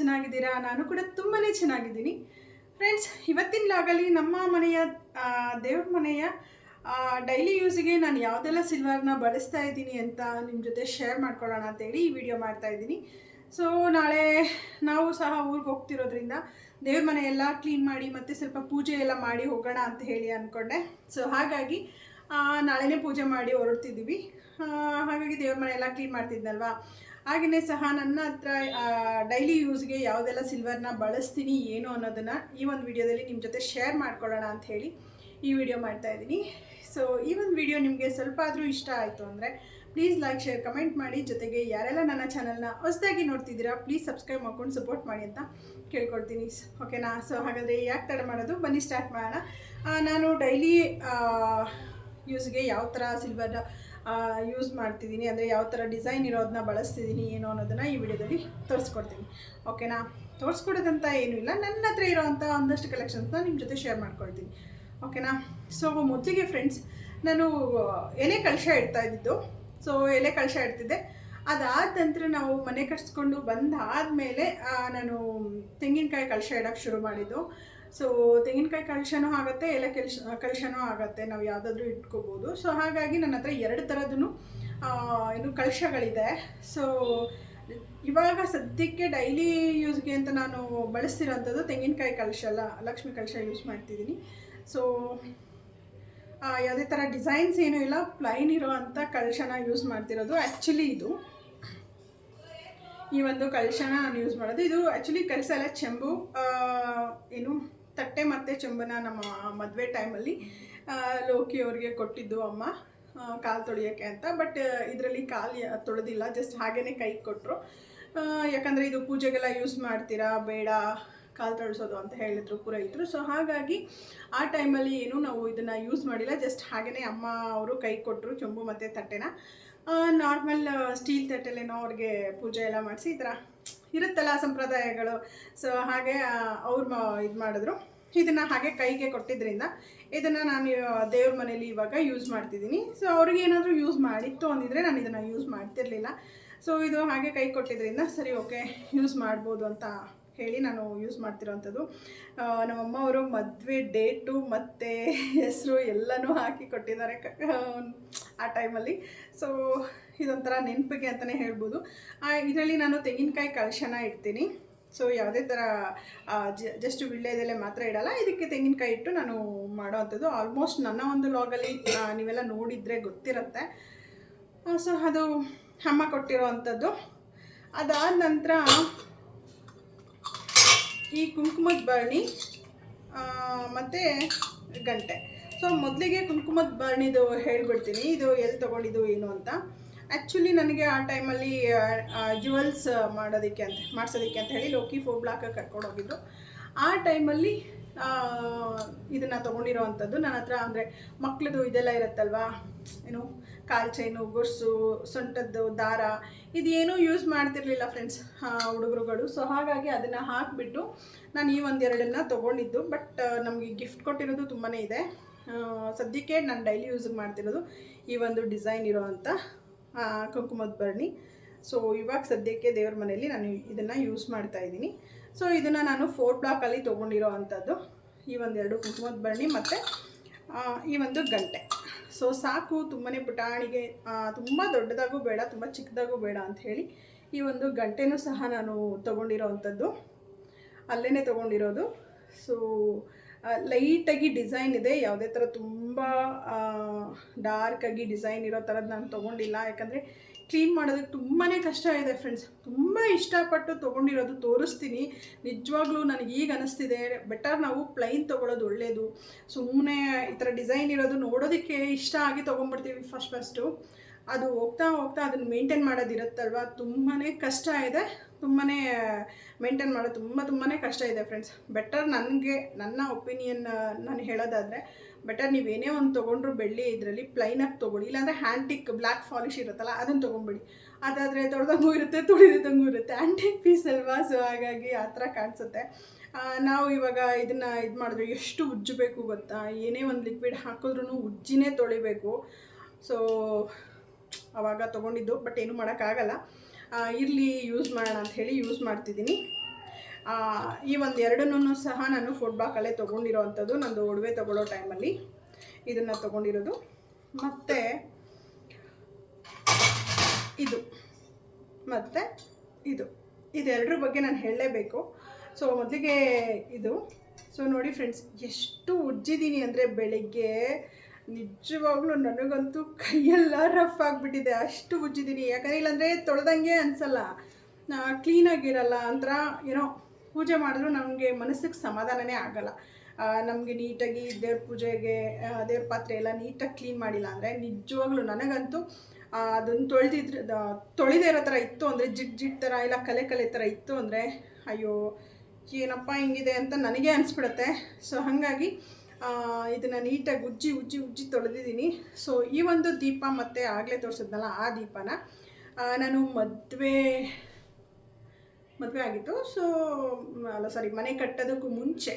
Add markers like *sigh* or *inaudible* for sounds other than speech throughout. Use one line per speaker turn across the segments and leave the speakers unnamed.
ಚೆನ್ನಾಗಿದ್ದೀರಾ? ನಾನು ಕೂಡ ತುಂಬಾ ಚೆನ್ನಾಗಿದ್ದೀನಿ. ಫ್ರೆಂಡ್ಸ್ ಇವತ್ತಿನ ಲಾಗಲ್ಲಿ ನಮ್ಮ ಮನೆಯ ದೇವ್ರ ಮನೆಯ ಡೈಲಿ ಯೂಸಿಗೆ ನಾನು ಯಾವುದೆಲ್ಲ ಸಿಲ್ವರ್ನ ಬಳಸ್ತಾ ಇದ್ದೀನಿ ಅಂತ ನಿಮ್ಮ ಜೊತೆ ಶೇರ್ ಮಾಡ್ಕೊಳ್ಳೋಣ ಅಂತೇಳಿ ಈ ವಿಡಿಯೋ ಮಾಡ್ತಾ ಇದ್ದೀನಿ. ಸೊ ನಾಳೆ ನಾವು ಸಹ ಊರಿಗೆ ಹೋಗ್ತಿರೋದ್ರಿಂದ ದೇವ್ರ ಮನೆ ಎಲ್ಲ ಕ್ಲೀನ್ ಮಾಡಿ ಮತ್ತು ಸ್ವಲ್ಪ ಪೂಜೆ ಎಲ್ಲ ಮಾಡಿ ಹೋಗೋಣ ಅಂತ ಹೇಳಿ ಅಂದ್ಕೊಂಡೆ ಸೊ ಹಾಗಾಗಿ ನಾಳೆನೇ ಪೂಜೆ ಮಾಡಿ ಹೊರಡ್ತಿದ್ದೀವಿ. ಹಾಗಾಗಿ ದೇವ್ರ ಮನೆ ಎಲ್ಲ ಕ್ಲೀನ್ ಮಾಡ್ತಿದ್ನಲ್ವಾ? ಹಾಗೆಯೇ ಸಹ ನನ್ನ ಹತ್ರ ಡೈಲಿ ಯೂಸ್ಗೆ ಯಾವುದೆಲ್ಲ ಸಿಲ್ವರ್ನ ಬಳಸ್ತೀನಿ, ಏನು ಅನ್ನೋದನ್ನು ಈ ಒಂದು ವಿಡಿಯೋದಲ್ಲಿ ನಿಮ್ಮ ಜೊತೆ ಶೇರ್ ಮಾಡ್ಕೊಳ್ಳೋಣ ಅಂತ ಹೇಳಿ ಈ ವಿಡಿಯೋ ಮಾಡ್ತಾ ಇದ್ದೀನಿ. ಸೊ ಈ ಒಂದು ವಿಡಿಯೋ ನಿಮಗೆ ಸ್ವಲ್ಪ ಆದರೂ ಇಷ್ಟ ಆಯಿತು ಅಂದರೆ ಪ್ಲೀಸ್ ಲೈಕ್ ಶೇರ್ ಕಮೆಂಟ್ ಮಾಡಿ. ಜೊತೆಗೆ ಯಾರೆಲ್ಲ ನನ್ನ ಚಾನಲ್ನ ಹೊಸದಾಗಿ ನೋಡ್ತಿದ್ದೀರಾ ಪ್ಲೀಸ್ ಸಬ್ಸ್ಕ್ರೈಬ್ ಮಾಡ್ಕೊಂಡು ಸಪೋರ್ಟ್ ಮಾಡಿ ಅಂತ ಕೇಳ್ಕೊಡ್ತೀನಿ. ಓಕೆನಾ ಸೊ ಹಾಗಾದರೆ ಯಾಕೆ ತಡ ಮಾಡೋದು? ಬನ್ನಿ ಸ್ಟಾರ್ಟ್ ಮಾಡೋಣ. ನಾನು ಡೈಲಿ ಯೂಸ್ಗೆ ಯಾವ ಥರ ಸಿಲ್ವರ್ ಯೂಸ್ ಮಾಡ್ತಿದ್ದೀನಿ. ಅಂದರೆ ಯಾವ ಥರ ಡಿಸೈನ್ ಇರೋದನ್ನ ಬಳಸ್ತಿದ್ದೀನಿ, ಏನು ಅನ್ನೋದನ್ನು ಈ ವಿಡಿಯೋದಲ್ಲಿ ತೋರಿಸ್ಕೊಡ್ತೀನಿ. ಓಕೆನಾ ತೋರಿಸ್ಕೊಡೋದಂತ ಏನೂ ಇಲ್ಲ. ನನ್ನ ಹತ್ರ ಇರೋವಂಥ ಒಂದಷ್ಟು ಕಲೆಕ್ಷನ್ಸ್ನ ನಿಮ್ಮ ಜೊತೆ ಶೇರ್ ಮಾಡ್ಕೊಳ್ತೀನಿ. ಓಕೆನಾ ಸೊ ಮೊದಲಿಗೆ ಫ್ರೆಂಡ್ಸ್ ನಾನು ಎಲೆ ಕಳಶ ಇಡ್ತಾ ಇದ್ದಿದ್ದು. ಸೊ ಎಲೆ ಕಳಶ ಇಡ್ತಿದ್ದೆ. ಅದಾದ ನಂತರ ನಾವು ಮನೆ ಕಟ್ಸ್ಕೊಂಡು ಬಂದಾದಮೇಲೆ ನಾನು ತೆಂಗಿನಕಾಯಿ ಕಳಶ ಇಡೋಕ್ಕೆ ಶುರು ಮಾಡಿದ್ದು. ಸೊ ತೆಂಗಿನಕಾಯಿ ಕಳಶನೂ ಆಗುತ್ತೆ, ಎಲೆ ಕೆಲ್ಶ ಕಳಶನೂ ಆಗುತ್ತೆ, ನಾವು ಯಾವುದಾದ್ರೂ ಇಟ್ಕೋಬೋದು. ಸೊ ಹಾಗಾಗಿ ನನ್ನ ಹತ್ರ ಎರಡು ಥರದ್ದು ಏನು ಕಳಶಗಳಿದೆ ಸೊ ಇವಾಗ ಸದ್ಯಕ್ಕೆ ಡೈಲಿ ಯೂಸ್ಗೆ ಅಂತ ನಾನು ಬಳಸ್ತಿರೋಂಥದ್ದು ತೆಂಗಿನಕಾಯಿ ಕಳಶ ಅಲ್ಲ, ಲಕ್ಷ್ಮಿ ಕಳಶ ಯೂಸ್ ಮಾಡ್ತಿದ್ದೀನಿ. ಸೊ ಯಾವುದೇ ಥರ ಡಿಸೈನ್ಸ್ ಏನೂ ಇಲ್ಲ, ಪ್ಲೈನ್ ಇರೋ ಅಂಥ ಕಳಶನ ಯೂಸ್ ಮಾಡ್ತಿರೋದು ಆ್ಯಕ್ಚುಲಿ ಇದು. ಈ ಒಂದು ಕಳಶನ ನಾನು ಯೂಸ್ ಮಾಡೋದು. ಇದು ಆ್ಯಕ್ಚುಲಿ ಎಲ್ಲ ಚೆಂಬು ಏನು? ತಟ್ಟೆ ಮತ್ತು ಚೆಂಬನ ನಮ್ಮ ಮದುವೆ ಟೈಮಲ್ಲಿ ಲೋಕಿ ಅವರಿಗೆ ಕೊಟ್ಟಿದ್ದು ಅಮ್ಮ ಕಾಲು ತೊಳೆಯೋಕ್ಕೆ ಅಂತ. ಬಟ್ ಇದರಲ್ಲಿ ಕಾಲು ತೊಳೆದಿಲ್ಲ ಜಸ್ಟ್ ಹಾಗೇ ಕೈ ಕೊಟ್ಟರು ಯಾಕಂದರೆ ಇದು ಪೂಜೆಗೆಲ್ಲ ಯೂಸ್ ಮಾಡ್ತೀರಾ, ಬೇಡ ಕಾಲು ತೊಳ್ಸೋದು ಅಂತ ಹೇಳಿದ್ರು ಪುರೋಹಿತರು ಸೊ ಹಾಗಾಗಿ ಆ ಟೈಮಲ್ಲಿ ಏನು ನಾವು ಇದನ್ನು ಯೂಸ್ ಮಾಡಿಲ್ಲ. ಜಸ್ಟ್ ಹಾಗೆಯೇ ಅಮ್ಮ ಅವರು ಕೈ ಕೊಟ್ಟರು ಚೊಂಬು ಮತ್ತು ತಟ್ಟೆನ. ನಾರ್ಮಲ್ ಸ್ಟೀಲ್ ತಟ್ಟೆಲೇನೋ ಅವ್ರಿಗೆ ಪೂಜೆ ಎಲ್ಲ ಮಾಡಿಸಿ ಈ ಥರ ಇರುತ್ತಲ್ಲ ಸಂಪ್ರದಾಯಗಳು. ಸೊ ಹಾಗೆ ಅವ್ರು ಇದು ಮಾಡಿದ್ರು. ಇದನ್ನು ಹಾಗೆ ಕೈಗೆ ಕೊಟ್ಟಿದ್ದರಿಂದ ಇದನ್ನು ನಾನು ದೇವ್ರ ಮನೇಲಿ ಇವಾಗ ಯೂಸ್ ಮಾಡ್ತಿದ್ದೀನಿ. ಸೊ ಅವ್ರಿಗೆ ಏನಾದರೂ ಯೂಸ್ ಮಾಡಿತ್ತು ಅಂದಿದ್ರೆ ನಾನು ಇದನ್ನು ಯೂಸ್ ಮಾಡ್ತಿರಲಿಲ್ಲ. ಸೊ ಇದು ಹಾಗೆ ಕೈ ಕೊಟ್ಟಿದ್ದರಿಂದ ಸರಿ ಓಕೆ ಯೂಸ್ ಮಾಡ್ಬೋದು ಅಂತ ಹೇಳಿ ನಾನು ಯೂಸ್ ಮಾಡ್ತಿರೋವಂಥದ್ದು ನಮ್ಮ ನಮ್ಮಮ್ಮ ಅವರು ಮದುವೆ ಡೇಟು ಮತ್ತು ಹೆಸರು ಎಲ್ಲನೂ ಹಾಕಿ ಕೊಟ್ಟಿದ್ದಾರೆ ಆ ಟೈಮಲ್ಲಿ ಸೊ ಇದೊಂಥರ ನೆನಪಿಗೆ ಅಂತಲೇ ಹೇಳ್ಬೋದು. ಇದರಲ್ಲಿ ನಾನು ತೆಂಗಿನಕಾಯಿ ಕಳಶನ ಇಡ್ತೀನಿ. ಸೊ ಯಾವುದೇ ಥರ ಜಸ್ಟ್ ವಿಳ್ಳೆದೆಲೆ ಮಾತ್ರ ಇಡಲ್ಲ. ಇದಕ್ಕೆ ತೆಂಗಿನಕಾಯಿ ಇಟ್ಟು ನಾನು ಮಾಡೋ ಅಂಥದ್ದು ಆಲ್ಮೋಸ್ಟ್ ನನ್ನ ಒಂದು ಲಾಗಲ್ಲಿ ನೀವೆಲ್ಲ ನೋಡಿದರೆ ಗೊತ್ತಿರುತ್ತೆ. ಸೊ ಅದು ಅಮ್ಮ ಕೊಟ್ಟಿರೋ ಅಂಥದ್ದು ಅದಾದ ನಂತರ ಈ ಕುಂಕುಮದ ಭರಣಿ ಮತ್ತು ಗಂಟೆ. ಸೊ ಮೊದಲಿಗೆ ಕುಂಕುಮದ ಭರಣಿದು ಹೇಳ್ಬಿಡ್ತೀನಿ. ಇದು ಎಲ್ಲಿ ತೊಗೊಂಡಿದ್ದು ಏನು ಅಂತ. ಆ್ಯಕ್ಚುಲಿ ನನಗೆ ಆ ಟೈಮಲ್ಲಿ ಜುವೆಲ್ಸ್ ಮಾಡೋದಕ್ಕೆ ಅಂತ, ಮಾಡಿಸೋದಕ್ಕೆ ಅಂತ ಹೇಳಿ ಲೋಕಿ ಫೋರ್ ಬ್ಲಾಕ್ ಕರ್ಕೊಂಡು ಹೋಗಿದ್ದು. ಆ ಟೈಮಲ್ಲಿ ಇದನ್ನು ತೊಗೊಂಡಿರೋ ಅಂಥದ್ದು ನನ್ನ ಹತ್ರ ಅಂದರೆ ಮಕ್ಕಳದು ಇದೆಲ್ಲ ಇರುತ್ತಲ್ವಾ? ಏನು? ಕಾಲ್ ಚೈನು ಗೊರ್ಸು ಸೊಂಟದ್ದು, ದಾರ, ಇದೇನೂ ಯೂಸ್ ಮಾಡ್ತಿರ್ಲಿಲ್ಲ ಫ್ರೆಂಡ್ಸ್ ಹುಡುಗರುಗಳು. ಸೊ ಹಾಗಾಗಿ ಅದನ್ನು ಹಾಕಿಬಿಟ್ಟು ನಾನು ಈ ಒಂದೆರಡನ್ನ ತೊಗೊಂಡಿದ್ದು. ಬಟ್ ನಮಗೆ ಗಿಫ್ಟ್ ಕೊಟ್ಟಿರೋದು ತುಂಬಾ ಇದೆ. ಸದ್ಯಕ್ಕೆ ನಾನು ಡೈಲಿ ಯೂಸ್ ಮಾಡ್ತಿರೋದು ಈ ಒಂದು ಡಿಸೈನ್ ಇರೋವಂಥ ಅಂಥ ಕುಂಕುಮದ ಬರ್ಣಿ. ಸೊ ಇವಾಗ ಸದ್ಯಕ್ಕೆ ದೇವ್ರ ಮನೆಯಲ್ಲಿ ನಾನು ಇದನ್ನು ಯೂಸ್ ಮಾಡ್ತಾ ಇದ್ದೀನಿ. ಸೊ ಇದನ್ನು ನಾನು ಫೋರ್ ಬ್ಲಾಕಲ್ಲಿ ತೊಗೊಂಡಿರೋ ಅಂಥದ್ದು ಈ ಒಂದೆರಡು ಕುಂಕುಮದ ಬರ್ಣಿ ಮತ್ತು ಈ ಒಂದು ಗಂಟೆ. ಸೊ ಸಾಕು ತುಂಬಾ ಪುಟಾಣಿಗೆ ತುಂಬ ದೊಡ್ಡದಾಗೂ ಬೇಡ, ತುಂಬ ಚಿಕ್ಕದಾಗೂ ಬೇಡ ಅಂತ ಹೇಳಿ ಈ ಒಂದು ಗಂಟೆನೂ ಸಹ ನಾನು ತೊಗೊಂಡಿರೋ ಅಂಥದ್ದು ಅಲ್ಲೇ ತೊಗೊಂಡಿರೋದು ಸೊ ಲೈಟಾಗಿ ಡಿಸೈನ್ ಇದೆ, ಯಾವುದೇ ಥರ ತುಂಬ ಡಾರ್ಕಾಗಿ ಡಿಸೈನ್ ಇರೋ ಥರದ್ದು ನಾನು ತೊಗೊಂಡಿಲ್ಲ. ಯಾಕಂದರೆ ಕ್ಲೀನ್ ಮಾಡೋದಕ್ಕೆ ತುಂಬಾ ಕಷ್ಟ ಇದೆ ಫ್ರೆಂಡ್ಸ್ ತುಂಬ ಇಷ್ಟಪಟ್ಟು ತೊಗೊಂಡಿರೋದು ತೋರಿಸ್ತೀನಿ. ನಿಜವಾಗ್ಲೂ ನನಗೆ ಈಗ ಅನಿಸ್ತಿದೆ. ಬೆಟರ್ ನಾವು ಪ್ಲೈನ್ ತೊಗೊಳೋದು ಒಳ್ಳೆಯದು ಸುಮ್ಮನೆ ಈ ಥರ ಡಿಸೈನ್ ಇರೋದು ನೋಡೋದಕ್ಕೆ ಇಷ್ಟ ಆಗಿ ತೊಗೊಂಡ್ಬಿಡ್ತೀವಿ ಫಸ್ಟ್ ಫಸ್ಟು ಅದು ಹೋಗ್ತಾ ಹೋಗ್ತಾ ಅದನ್ನು ಮೇಂಟೈನ್ ಮಾಡೋದಿರುತ್ತಲ್ವ ತುಂಬಾ ಕಷ್ಟ ಇದೆ. ತುಂಬಾ ಮೇಂಟೈನ್ ಮಾಡೋದು ತುಂಬ ತುಂಬಾ ಕಷ್ಟ ಇದೆ ಫ್ರೆಂಡ್ಸ್ ಬೆಟರ್ ನನಗೆ, ನನ್ನ ಒಪಿನಿಯನ್ ನಾನು ಹೇಳೋದಾದರೆ ಬೆಟರ್ ನೀವೇನೇ ಒಂದು ತೊಗೊಂಡ್ರು ಬೆಳ್ಳಿ ಇದರಲ್ಲಿ ಪ್ಲೈನಾಗಿ ತೊಗೊಳ್ಳಿ. ಇಲ್ಲಾಂದರೆ ಹ್ಯಾಂಟಿಕ್ ಬ್ಲ್ಯಾಕ್ ಫಾಲಿಶ್ ಇರುತ್ತಲ್ಲ ಅದನ್ನು ತೊಗೊಂಬಿಡಿ. ಅದಾದರೆ ತೊಳೆದಂಗೂ ಇರುತ್ತೆ ತುಳಿದಂಗೂ ಇರುತ್ತೆ. ಆ್ಯಂಟಿಕ್ ಪೀಸ್ ಅಲ್ವಾ? ಸೊ ಹಾಗಾಗಿ ಆ ಥರ ಕಾಣಿಸುತ್ತೆ. ನಾವು ಇವಾಗ ಇದನ್ನು ಇದು ಮಾಡಿದ್ರೆ ಎಷ್ಟು ಉಜ್ಜಬೇಕು ಗೊತ್ತಾ? ಏನೇ ಒಂದು ಲಿಕ್ವಿಡ್ ಹಾಕಿದ್ರೂ ಉಜ್ಜಿನೇ ತೊಳಿಬೇಕು. ಸೊ ಅವಾಗ ತೊಗೊಂಡಿದ್ದು ಬಟ್ ಏನು ಮಾಡೋಕ್ಕಾಗಲ್ಲ. ಇರಲಿ ಯೂಸ್ ಮಾಡೋಣ ಅಂತ ಹೇಳಿ ಯೂಸ್ ಮಾಡ್ತಿದ್ದೀನಿ. ಈ ಒಂದು ಎರಡನ್ನೂ ಸಹ ನಾನು ಫುಡ್ ಬಾಕಲ್ಲೇ ತೊಗೊಂಡಿರೋ ಅಂಥದ್ದು ನಂದು ಒಡವೆ ತೊಗೊಳ್ಳೋ ಟೈಮಲ್ಲಿ ಇದನ್ನು ತೊಗೊಂಡಿರೋದು. ಮತ್ತು ಇದು. ಮತ್ತು ಇದು. ಇದೆರಡರ ಬಗ್ಗೆ ನಾನು ಹೇಳಲೇಬೇಕು. ಸೊ ಮೊದಲಿಗೆ ಇದು. ಸೊ ನೋಡಿ ಫ್ರೆಂಡ್ಸ್ ಎಷ್ಟು ಉಜ್ಜಿದ್ದೀನಿ ಅಂದರೆ ಬೆಳಿಗ್ಗೆ ನಿಜವಾಗ್ಲೂ ನನಗಂತೂ ಕೈಯೆಲ್ಲ ರಫ್ ಆಗಿಬಿಟ್ಟಿದೆ. ಅಷ್ಟು ಉಜ್ಜಿದ್ದೀನಿ ಯಾಕಂದರೆ ಇಲ್ಲಾಂದರೆ ತೊಳೆದಂಗೆ ಅನಿಸಲ್ಲ. ಕ್ಲೀನಾಗಿರಲ್ಲ ಒಂಥರ ಏನೋ ಪೂಜೆ ಮಾಡಿದ್ರು ನಮಗೆ ಮನಸ್ಸಿಗೆ ಸಮಾಧಾನನೇ ಆಗಲ್ಲ. ನಮಗೆ ನೀಟಾಗಿ ದೇವ್ರ ಪೂಜೆಗೆ ದೇವ್ರ ಪಾತ್ರೆ ಎಲ್ಲ ನೀಟಾಗಿ ಕ್ಲೀನ್ ಮಾಡಿಲ್ಲ ಅಂದರೆ ನಿಜವಾಗ್ಲೂ ನನಗಂತೂ ಅದನ್ನು ತೊಳೆದಿದ್ರೆ ತೊಳೆದೇ ಇರೋ ಥರ ಇತ್ತು ಅಂದರೆ, ಜಿಡ್ ಜಿಡ್ ಥರ ಇಲ್ಲ ಕಲೆ ಕಲೆ ಥರ ಇತ್ತು ಅಂದರೆ, ಅಯ್ಯೋ, ಏನಪ್ಪ ಹಿಂಗಿದೆ ಅಂತ ನನಗೆ ಅನಿಸ್ಬಿಡುತ್ತೆ. ಸೊ ಹಾಗಾಗಿ ಇದನ್ನು ನೀಟಾಗಿ ಉಜ್ಜಿ ಉಜ್ಜಿ ಉಜ್ಜಿ ತೊಳೆದಿದ್ದೀನಿ. ಸೊ ಈ ಒಂದು ದೀಪ ಮತ್ತು ಆಗಲೇ ತೋರಿಸಿದ್ನಲ್ಲ ಆ ದೀಪನ ನಾನು ಮದುವೆ ಮದುವೆ ಆಗಿತ್ತು. ಸೊ ಅಲ್ಲ ಸಾರಿ ಮನೆ ಕಟ್ಟೋದಕ್ಕೂ ಮುಂಚೆ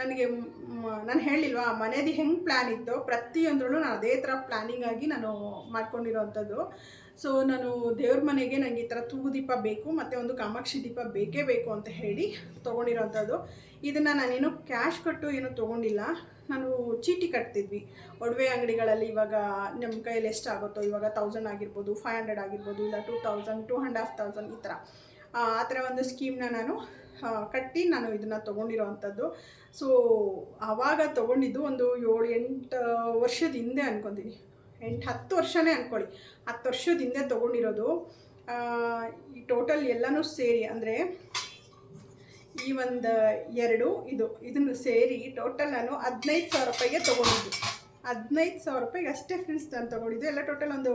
ನನಗೆ ನಾನು ಹೇಳಿಲ್ವಾ ಮನೇದು ಹೆಂಗೆ ಪ್ಲ್ಯಾನ್ ಇತ್ತು ಪ್ರತಿಯೊಂದರಲ್ಲೂ ನಾನು ಅದೇ ಥರ ಪ್ಲ್ಯಾನಿಂಗ್ ಆಗಿ ನಾನು ಮಾಡ್ಕೊಂಡಿರೋವಂಥದ್ದು ಸೊ ನಾನು ದೇವ್ರ ಮನೆಗೆ ನನಗೆ ಈ ಥರ ತೂಗು ದೀಪ ಬೇಕು, ಮತ್ತು ಒಂದು ಕಾಮಾಕ್ಷಿ ದೀಪ ಬೇಕೇ ಬೇಕು ಅಂತ ಹೇಳಿ ತೊಗೊಂಡಿರೋವಂಥದ್ದು ಇದನ್ನು ನಾನೇನು ಕ್ಯಾಶ್ ಕೊಟ್ಟು ಏನು ತೊಗೊಂಡಿಲ್ಲ. ನಾನು ಚೀಟಿ ಕಟ್ತಿದ್ವಿ. ಒಡವೆ ಅಂಗಡಿಗಳಲ್ಲಿ ಇವಾಗ ನಮ್ಮ ಕೈಯಲ್ಲಿ ಎಷ್ಟಾಗುತ್ತೋ, ಇವಾಗ ತೌಸಂಡ್ ಆಗಿರ್ಬೋದು ಫೈವ್ ಹಂಡ್ರೆಡ್ ಆಗಿರ್ಬೋದು, ಇಲ್ಲ two thousand two and half thousand ಈ ಥರ ಆ ಥರ ಒಂದು ಸ್ಕೀಮ್ನ ನಾನು ಕಟ್ಟಿ ನಾನು ಇದನ್ನು ತೊಗೊಂಡಿರೋ ಅಂಥದ್ದು. ಸೊ ಆವಾಗ ತೊಗೊಂಡಿದ್ದು ಒಂದು ಏಳು, ಎಂಟು ವರ್ಷದ ಹಿಂದೆ ಅನ್ಕೊತೀನಿ. ಎಂಟು, ಹತ್ತು ವರ್ಷನೇ ಅಂದ್ಕೊಳ್ಳಿ ಹತ್ತು ವರ್ಷದ ಹಿಂದೆ ತೊಗೊಂಡಿರೋದು. ಈ ಟೋಟಲ್ ಎಲ್ಲನೂ ಸೇರಿ ಅಂದರೆ ಈ ಒಂದು ಎರಡು, ಇದು, ಇದನ್ನು ಸೇರಿ ಟೋಟಲ್ ನಾನು ಹದಿನೈದು ಸಾವಿರ ರೂಪಾಯಿಗೆ ತೊಗೊಂಡಿದ್ದು. ಹದಿನೈದು ಸಾವಿರ ರೂಪಾಯಿಗೆ ಅಷ್ಟೇ ಫ್ರೆಂಡ್ಸ್ ನಾನು ತೊಗೊಂಡಿದ್ದು. ಎಲ್ಲ ಟೋಟಲ್ ಒಂದು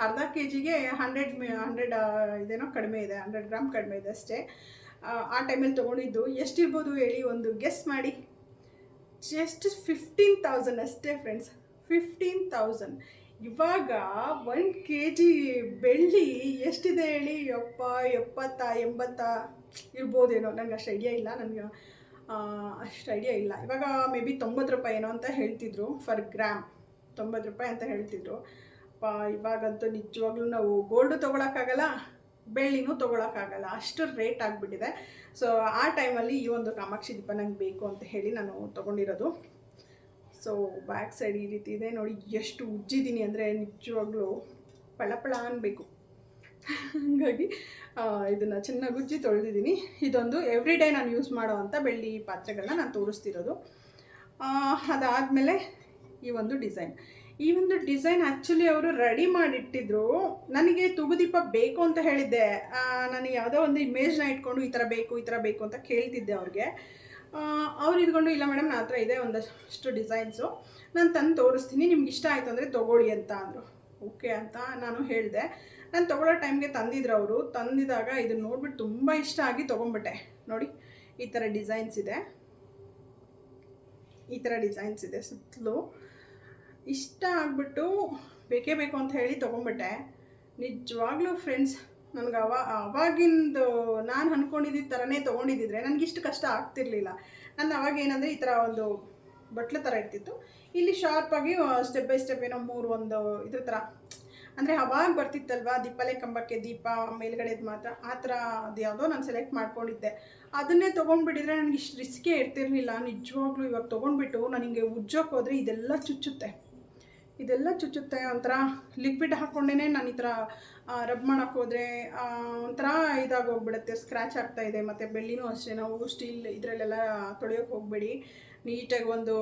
ಅರ್ಧ ಕೆ ಜಿಗೆ ಹಂಡ್ರೆಡ್ ಹಂಡ್ರೆಡ್ ಇದೇನೋ ಕಡಿಮೆ ಇದೆ ಹಂಡ್ರೆಡ್ ಗ್ರಾಮ್ ಕಡಿಮೆ ಇದೆ ಅಷ್ಟೇ. ಆ, ಆ ಟೈಮಲ್ಲಿ ತೊಗೊಂಡಿದ್ದು ಎಷ್ಟಿರ್ಬೋದು ಹೇಳಿ ಒಂದು ಗೆಸ್ ಮಾಡಿ. ಜಸ್ಟ್ ಫಿಫ್ಟೀನ್ ತೌಸಂಡ್ ಅಷ್ಟೇ ಫ್ರೆಂಡ್ಸ್ ಫಿಫ್ಟೀನ್ ತೌಸಂಡ್ ಇವಾಗ ಒನ್ ಕೆ ಜಿ ಬೆಳ್ಳಿ ಎಷ್ಟಿದೆ ಹೇಳಿ? ಎಪ್ಪ ಎಪ್ಪತ್ತ ಎಂಬತ್ತ? ಇರ್ಬೋದೇನೋ ನನಗೆ ಅಷ್ಟು ಐಡಿಯಾ ಇಲ್ಲ ನನಗೆ ಅಷ್ಟು ಐಡಿಯಾ ಇಲ್ಲ. ಇವಾಗ ಮೇ ಬಿ ತೊಂಬತ್ತು ರೂಪಾಯಿ ಏನೋ ಅಂತ ಹೇಳ್ತಿದ್ರು ಫರ್ ಗ್ರಾಮ್ ತೊಂಬತ್ತು ರೂಪಾಯಿ ಅಂತ ಹೇಳ್ತಿದ್ರು. ಪಾ ಇವಾಗಂತೂ ನಿಜವಾಗ್ಲೂ ನಾವು ಗೋಲ್ಡು ತೊಗೊಳಕ್ಕಾಗಲ್ಲ, ಬೆಳ್ಳಿನೂ ತೊಗೊಳಕ್ಕಾಗಲ್ಲ, ಅಷ್ಟು ರೇಟ್ ಆಗಿಬಿಟ್ಟಿದೆ. ಸೊ ಆ ಟೈಮಲ್ಲಿ ಈ ಒಂದು ಕಾಮಾಕ್ಷಿ ದೀಪ ನಂಗೆ ಬೇಕು ಅಂತ ಹೇಳಿ ನಾನು ತೊಗೊಂಡಿರೋದು. ಸೊ ಬ್ಯಾಕ್ ಸೈಡ್ ಈ ರೀತಿ ಇದೆ ನೋಡಿ, ಎಷ್ಟು ಉಜ್ಜಿದ್ದೀನಿ ಅಂದರೆ ನಿಜವಾಗ್ಲೂ ಪಳಪಳ ಅನ್ಬೇಕು. ಹಾಗಾಗಿ ಇದನ್ನು ಚೆನ್ನಾಗಿ ಉಜ್ಜಿ ತೊಳೆದಿದ್ದೀನಿ. ಇದೊಂದು ಎವ್ರಿ ಡೇ ನಾನು ಯೂಸ್ ಮಾಡೋವಂಥ ಬೆಳ್ಳಿ ಪಾತ್ರೆಗಳನ್ನ ನಾನು ತೋರಿಸ್ತಿರೋದು. ಅದಾದಮೇಲೆ ಈ ಒಂದು ಡಿಸೈನ್ ಈ ಒಂದು ಡಿಸೈನ್ ಆ್ಯಕ್ಚುಲಿ ಅವರು ರೆಡಿ ಮಾಡಿಟ್ಟಿದ್ರು. ನನಗೆ ತೂಗುದೀಪ ಬೇಕು ಅಂತ ಹೇಳಿದ್ದೆ. ನಾನು ಯಾವುದೋ ಒಂದು ಇಮೇಜ್ನ ಇಟ್ಕೊಂಡು ಈ ಥರ ಬೇಕು, ಈ ಥರ ಬೇಕು ಅಂತ ಕೇಳ್ತಿದ್ದೆ ಅವ್ರಿಗೆ. ಅವ್ರು ಇದ್ಕೊಂಡು, ಇಲ್ಲ ಮೇಡಮ್ ನನ್ನ ಹತ್ರ ಇದೆ ಒಂದಷ್ಟು ಡಿಸೈನ್ಸು ನಾನು ತಂದು ತೋರಿಸ್ತೀನಿ. ನಿಮ್ಗೆ ಇಷ್ಟ ಆಯಿತು ಅಂದರೆ ತೊಗೊಳ್ಳಿ ಅಂತ ಅಂದರು. ಓಕೆ ಅಂತ ನಾನು ಹೇಳಿದೆ. ನಾನು ತೊಗೊಳ್ಳೋ ಟೈಮ್ಗೆ ತಂದಿದ್ರು ಅವರು. ತಂದಿದಾಗ ಇದನ್ನು ನೋಡ್ಬಿಟ್ಟು ತುಂಬ ಇಷ್ಟ ಆಗಿ ತೊಗೊಂಬಿಟ್ಟೆ ನೋಡಿ, ಈ ಥರ ಡಿಸೈನ್ಸ್ ಇದೆ. ಈ ಥರ ಡಿಸೈನ್ಸ್ ಇದೆ ಸುತ್ತಲೂ. ಇಷ್ಟ ಆಗಿಬಿಟ್ಟು ಬೇಕೇ ಬೇಕು ಅಂತ ಹೇಳಿ ತೊಗೊಂಬಿಟ್ಟೆ. ನಿಜವಾಗ್ಲೂ ಫ್ರೆಂಡ್ಸ್ ನನಗೆ ಅವ, ಅವಾಗಿಂದು ನಾನು ಅಂದ್ಕೊಂಡಿದ್ದ ಥರನೇ ತೊಗೊಂಡಿದ್ದಿದ್ರೆ ನನಗಿಷ್ಟು ಕಷ್ಟ ಆಗ್ತಿರ್ಲಿಲ್ಲ. ನಾನು ಅವಾಗ ಏನಂದರೆ ಈ ಥರ ಒಂದು ಬಟ್ಲು ಥರ ಇರ್ತಿತ್ತು. ಇಲ್ಲಿ ಶಾರ್ಪಾಗಿ ಸ್ಟೆಪ್ ಬೈ ಸ್ಟೆಪ್ ಏನೋ ಮೂರು ಒಂದು ಇದ್ರ ಥರ ಅಂದರೆ ಅವಾಗ ಬರ್ತಿತ್ತಲ್ವಾ, ದೀಪಾಲೆ ಕಂಬಕ್ಕೆ ದೀಪ, ಮೇಲ್ಗಡೆದು ಮಾತ್ರ, ಆ ಥರ ಅದು ಯಾವುದೋ ನಾನು ಸೆಲೆಕ್ಟ್ ಮಾಡ್ಕೊಂಡಿದ್ದೆ. ಅದನ್ನೇ ತೊಗೊಂಡ್ಬಿಟ್ಟಿದ್ರೆ ನನಗೆ ಇಷ್ಟು ರಿಸ್ಕೇ ಇರ್ತಿರ್ಲಿಲ್ಲ. ನಿಜವಾಗ್ಲೂ ಇವಾಗ ತೊಗೊಂಡ್ಬಿಟ್ಟು ನನಗೆ ಉಜ್ಜೋಕೆ ಹೋದರೆ ಇದೆಲ್ಲ ಚುಚ್ಚುತ್ತೆ. ಇದೆಲ್ಲ ಚುಚ್ಚುತ್ತೆ, ಒಂಥರ ಲಿಕ್ವಿಡ್ ಹಾಕ್ಕೊಂಡೇ ನಾನು ಈ ಥರ ರಬ್ ಮಾಡೋಕ್ಕೆ ಹೋದರೆ ಒಂಥರ ಇದಾಗಿ ಹೋಗ್ಬಿಡುತ್ತೆ ಸ್ಕ್ರ್ಯಾಚ್ ಆಗ್ತಾ ಇದೆ. ಮತ್ತು ಬೆಳ್ಳಿನೂ ಅಷ್ಟೇ, ನಾವು ಸ್ಟೀಲ್ ಇದರಲ್ಲೆಲ್ಲ ತೊಳೆಯೋಕೆ ಹೋಗಬೇಡಿ. ನೀಟಾಗಿ ಒಂದು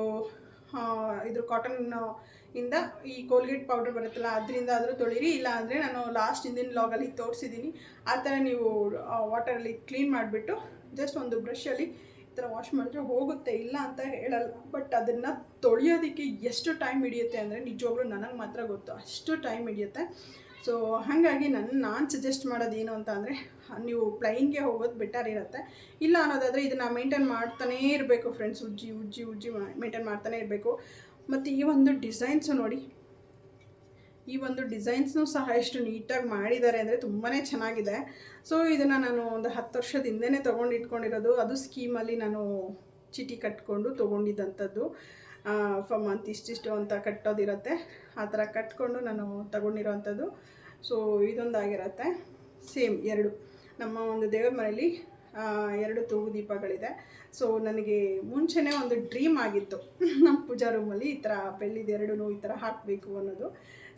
ಇದ್ರ ಕಾಟನ್ ಇಂದ ಈ ಕೋಲ್ಗೇಟ್ ಪೌಡರ್ ಬರುತ್ತಲ್ಲ, ಅದರಿಂದ ಆದರೂ ತೊಳಿರಿ. ಇಲ್ಲ ಅಂದರೆ ನಾನು ಲಾಸ್ಟ್ ಹಿಂದಿನ ಲಾಗಲ್ಲಿ ತೋರಿಸಿದ್ದೀನಿ ಆ ಥರ ನೀವು ವಾಟರಲ್ಲಿ ಕ್ಲೀನ್ ಮಾಡಿಬಿಟ್ಟು ಜಸ್ಟ್ ಒಂದು ಬ್ರಷಲ್ಲಿ ಥರ ವಾಶ್ ಮಾಡಿದ್ರೆ ಹೋಗುತ್ತೆ, ಇಲ್ಲ ಅಂತ ಹೇಳಲ್ಲ. ಬಟ್ ಅದನ್ನು ತೊಳೆಯೋದಕ್ಕೆ ಎಷ್ಟು ಟೈಮ್ ಹಿಡಿಯುತ್ತೆ ಅಂದರೆ ನಿಜವಾಗ್ಲೂ ನನಗೆ ಮಾತ್ರ ಗೊತ್ತು. ಅಷ್ಟು ಟೈಮ್ ಹಿಡಿಯುತ್ತೆ. ಸೊ ಹಾಗಾಗಿ ನನ್ನ ನಾನು ಸಜೆಸ್ಟ್ ಮಾಡೋದು ಏನು ಅಂತ ಅಂದರೆ, ನೀವು ಪ್ಲೈನ್ಗೆ ಹೋಗೋದು ಬೆಟರ್ ಇರುತ್ತೆ. ಇಲ್ಲ ಅನ್ನೋದಾದರೆ ಇದನ್ನು ಮೇಂಟೈನ್ ಮಾಡ್ತಾನೇ ಇರಬೇಕು ಫ್ರೆಂಡ್ಸ್ ಉಜ್ಜಿ ಉಜ್ಜಿ ಉಜ್ಜಿ ಮೇಂಟೈನ್ ಮಾಡ್ತಾನೆ ಇರಬೇಕು. ಮತ್ತು ಈ ಒಂದು ಡಿಸೈನ್ಸು ನೋಡಿ ಈ ಒಂದು ಡಿಸೈನ್ಸ್ನು ಸಹ ಎಷ್ಟು ನೀಟಾಗಿ ಮಾಡಿದ್ದಾರೆ ಅಂದರೆ ತುಂಬಾ ಚೆನ್ನಾಗಿದೆ. ಸೊ, ಇದನ್ನು ನಾನು ಒಂದು ಹತ್ತು ವರ್ಷದ ಹಿಂದೆನೇ ತೊಗೊಂಡಿಟ್ಕೊಂಡಿರೋದು ಅದು ಸ್ಕೀಮಲ್ಲಿ ನಾನು ಚೀಟಿ ಕಟ್ಕೊಂಡು ತೊಗೊಂಡಿದ್ದಂಥದ್ದು ಫ ಮಂತ್ ಇಷ್ಟಿಷ್ಟು ಅಂತ ಕಟ್ಟೋದಿರುತ್ತೆ. ಆ ಥರ ಕಟ್ಕೊಂಡು ನಾನು ತಗೊಂಡಿರೋವಂಥದ್ದು ಸೊ ಇದೊಂದಾಗಿರುತ್ತೆ. ಸೇಮ್ ಎರಡು. ನಮ್ಮ ಒಂದು ದೇವರ ಮನೆಯಲ್ಲಿ ಎರಡು ತೂಗು ದೀಪಗಳಿದೆ. ಸೊ ನನಗೆ ಮುಂಚೆನೇ ಒಂದು ಡ್ರೀಮ್ ಆಗಿತ್ತು. *laughs* ನಮ್ಮ ಪೂಜಾ ರೂಮಲ್ಲಿ ಈ ಥರ ಬೆಳ್ಳಿದ ಎರಡೂ ಈ ಥರ ಹಾಕಬೇಕು ಅನ್ನೋದು.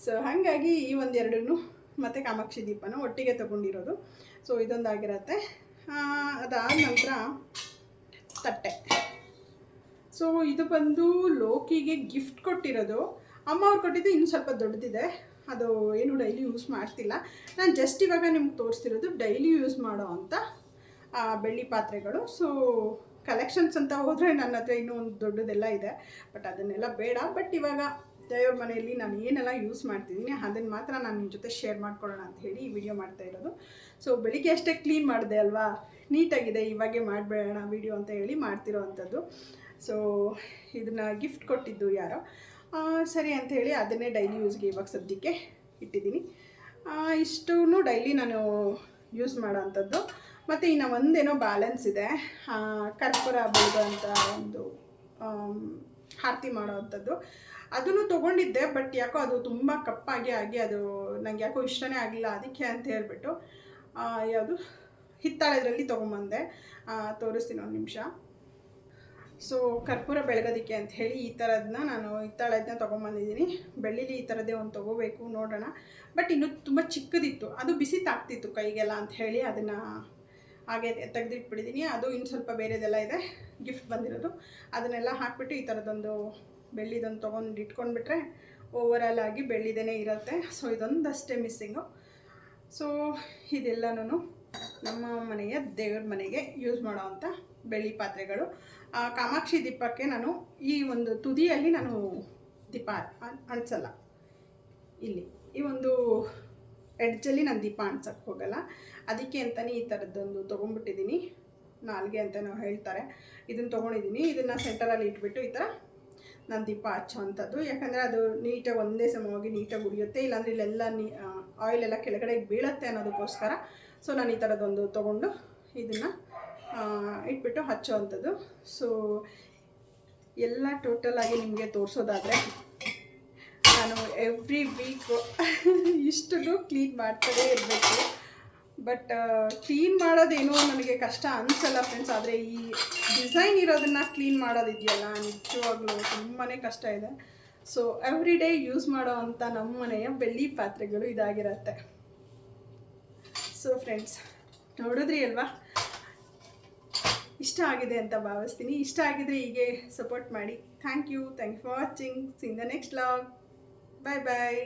ಸೊ ಹಾಗಾಗಿ ಈ ಒಂದು ಎರಡೂ ಮತ್ತು ಕಾಮಾಕ್ಷಿ ದೀಪನ ಒಟ್ಟಿಗೆ ತಗೊಂಡಿರೋದು. ಸೊ ಇದೊಂದಾಗಿರತ್ತೆ. ಅದಾದ ನಂತರ ತಟ್ಟೆ. ಸೊ ಇದು ಬಂದು ಲೋಕಿಗೆ ಗಿಫ್ಟ್ ಕೊಟ್ಟಿರೋದು. ಅಮ್ಮ ಅವ್ರು ಕೊಟ್ಟಿದ್ದು ಇನ್ನು ಸ್ವಲ್ಪ ದೊಡ್ಡದಿದೆ. ಅದು ಏನು ಡೈಲಿ ಯೂಸ್ ಮಾಡ್ತಿಲ್ಲ. ನಾನು ಜಸ್ಟ್ ಇವಾಗ ನಿಮ್ಗೆ ತೋರಿಸ್ತಿರೋದು ಡೈಲಿ ಯೂಸ್ ಮಾಡೋ ಅಂತ ಆ, ಬೆಳ್ಳಿ ಪಾತ್ರೆಗಳು. ಸೊ ಕಲೆಕ್ಷನ್ಸ್ ಅಂತ ಹೋದರೆ ನನ್ನ ಹತ್ರ ಇನ್ನೂ ಒಂದು ದೊಡ್ಡದೆಲ್ಲ ಇದೆ. ಬಟ್ ಅದನ್ನೆಲ್ಲ ಬೇಡ. ಬಟ್ ಇವಾಗ ದೇವ್ರ ಮನೆಯಲ್ಲಿ ನಾನು ಏನೆಲ್ಲ ಯೂಸ್ ಮಾಡ್ತಿದ್ದೀನಿ ಅದನ್ನು ಮಾತ್ರ ನಾನು ನಿಮ್ಮ ಜೊತೆ ಶೇರ್ ಮಾಡ್ಕೊಳ್ಳೋಣ ಅಂತ ಹೇಳಿ ಈ ವಿಡಿಯೋ ಮಾಡ್ತಾ ಇರೋದು. ಸೊ ಬೆಳಿಗ್ಗೆ ಅಷ್ಟೇ ಕ್ಲೀನ್ ಮಾಡಿದೆ ಅಲ್ವಾ? ನೀಟಾಗಿದೆ, ಇವಾಗೆ ಮಾಡಬೇಡ ವಿಡಿಯೋ ಅಂತ ಹೇಳಿ ಮಾಡ್ತಿರೋ ಅಂಥದ್ದು ಸೊ ಇದನ್ನು ಗಿಫ್ಟ್ ಕೊಟ್ಟಿದ್ದು ಯಾರೋ. ಸರಿ ಅಂತ ಹೇಳಿ ಅದನ್ನೇ ಡೈಲಿ ಯೂಸ್ಗೆ ಇವಾಗ ಸದ್ಯಕ್ಕೆ ಇಟ್ಟಿದ್ದೀನಿ. ಇಷ್ಟೂ ಡೈಲಿ ನಾನು ಯೂಸ್ ಮಾಡೋ ಅಂಥದ್ದು ಮತ್ತು ಇನ್ನು ಒಂದೇನೋ ಬ್ಯಾಲೆನ್ಸ್ ಇದೆ. ಕರ್ಪೂರ ಬೆಳೆದಂಥ ಒಂದು ಆರತಿ ಮಾಡೋ ಅಂಥದ್ದು ಅದನ್ನು ತೊಗೊಂಡಿದ್ದೆ ಬಟ್ ಯಾಕೋ ಅದು ತುಂಬ ಕಪ್ಪಾಗಿ ಆಗಿ ಅದು ನನಗೆ ಯಾಕೋ ಇಷ್ಟನೇ ಆಗಲಿಲ್ಲ ಅದಕ್ಕೆ ಅಂತ ಹೇಳ್ಬಿಟ್ಟು ಯಾವುದು, ಹಿತ್ತಾಳೆದ್ರಲ್ಲಿ ತೊಗೊಂಬಂದೆ. ತೋರಿಸ್ತೀನಿ ಒಂದು ನಿಮಿಷ. ಸೊ ಕರ್ಪೂರ ಬೆಳಗೋದಕ್ಕೆ ಅಂತ ಹೇಳಿ ಈ ಥರದನ್ನ ನಾನು ಹಿತ್ತಾಳದನ್ನ ತೊಗೊಂಬಂದಿದ್ದೀನಿ. ಬೆಳ್ಳಿಲಿ ಈ ಥರದ್ದೇ ಒಂದು ತೊಗೋಬೇಕು, ನೋಡೋಣ. ಬಟ್ ಇನ್ನೂ ತುಂಬ ಚಿಕ್ಕದಿತ್ತು. ಅದು ಬಿಸಿ ತಾಕ್ತಿತ್ತು ಕೈಗೆಲ್ಲ ಅಂತ ಹೇಳಿ ಅದನ್ನು ಹಾಗೆ ತೆಗೆದಿಟ್ಬಿಟ್ಟಿದ್ದೀನಿ ಅದು ಇನ್ನು ಸ್ವಲ್ಪ ಬೇರೆದೆಲ್ಲ ಇದೆ ಗಿಫ್ಟ್ ಬಂದಿರೋದು. ಅದನ್ನೆಲ್ಲ ಹಾಕ್ಬಿಟ್ಟು ಈ ಥರದೊಂದು ಬೆಳ್ಳಿದೊಂದು ತೊಗೊಂಡು ಇಟ್ಕೊಂಡ್ಬಿಟ್ರೆ ಓವರಾಲ್ ಆಗಿ ಬೆಳ್ಳಿದೇನೆ ಇರುತ್ತೆ. ಸೊ ಇದೊಂದಷ್ಟೇ ಮಿಸ್ಸಿಂಗು ಸೊ ಇದೆಲ್ಲನೂ ನಮ್ಮ ಮನೆಯ ದೇವ್ರ ಮನೆಗೆ ಯೂಸ್ ಮಾಡೋವಂಥ ಬೆಳ್ಳಿ ಪಾತ್ರೆಗಳು. ಆ, ಕಾಮಾಕ್ಷಿ ದೀಪಕ್ಕೆ ನಾನು ಈ ಒಂದು ತುದಿಯಲ್ಲಿ ನಾನು ದೀಪ ಅಂಟಿಸಲ್ಲ ಇಲ್ಲಿ ಈ ಒಂದು ಎಡ್ಜಲ್ಲಿ ನಾನು ದೀಪ ಅಂಟ್ಸಕ್ಕೆ ಹೋಗಲ್ಲ. ಅದಕ್ಕೆ ಅಂತಲೇ ಈ ಥರದ್ದೊಂದು ತೊಗೊಂಡ್ಬಿಟ್ಟಿದ್ದೀನಿ ನಾಲ್ಗೆ ಅಂತ ನಾವು ಹೇಳ್ತಾರೆ. ಇದನ್ನು ತೊಗೊಂಡಿದ್ದೀನಿ ಇದನ್ನು ಸೆಂಟರಲ್ಲಿ ಇಟ್ಬಿಟ್ಟು ಈ ಥರ ನಾನು ದೀಪ ಹಚ್ಚೋ ಅಂಥದ್ದು. ಯಾಕಂದರೆ ಅದು ನೀಟಾಗಿ ಒಂದೇ ಸಮವಾಗಿ ನೀಟಾಗಿ ಉರಿಯುತ್ತೆ. ಇಲ್ಲಾಂದರೆ ಇಲ್ಲೆಲ್ಲ ನೀ ಆಯಿಲ್ ಎಲ್ಲ ಕೆಳಗಡೆ ಬೀಳತ್ತೆ ಅನ್ನೋದಕ್ಕೋಸ್ಕರ. ಸೊ ನಾನು ಈ ಥರದೊಂದು ತೊಗೊಂಡು ಇದನ್ನು ಇಟ್ಬಿಟ್ಟು ಹಚ್ಚೋ ಅಂಥದ್ದು. ಸೊ ಎಲ್ಲ ಟೋಟಲಾಗಿ ನಿಮಗೆ ತೋರಿಸೋದಾದರೆ, ನಾನು ಎವ್ರಿ ವೀಕು *laughs* ಇಷ್ಟನ್ನು ಕ್ಲೀನ್ ಮಾಡ್ತಲೇ ಇರಬೇಕು. ಬಟ್ ಕ್ಲೀನ್ ಮಾಡೋದೇನೋ ನನಗೆ ಕಷ್ಟ ಅನಿಸಲ್ಲ ಫ್ರೆಂಡ್ಸ್ ಆದರೆ ಈ ಡಿಸೈನ್ ಇರೋದನ್ನು ಕ್ಲೀನ್ ಮಾಡೋದಿದೆಯಲ್ಲ, ನಿಜವಾಗ್ಲೂ ತುಂಬಾ ಕಷ್ಟ ಇದೆ. ಸೊ ಎವ್ರಿ ಡೇ ಯೂಸ್ ಮಾಡೋ ಅಂಥ ನಮ್ಮ ಮನೆಯ ಬೆಳ್ಳಿ ಪಾತ್ರೆಗಳು ಇದಾಗಿರುತ್ತೆ. ಸೊ ಫ್ರೆಂಡ್ಸ್ ನೋಡಿದ್ರಿ ಅಲ್ವಾ? ಇಷ್ಟ ಆಗಿದೆ ಅಂತ ಭಾವಿಸ್ತೀನಿ. ಇಷ್ಟ ಆಗಿದ್ರೆ ಹೀಗೆ ಸಪೋರ್ಟ್ ಮಾಡಿ. Thank you thank for watching see in the next vlog bye bye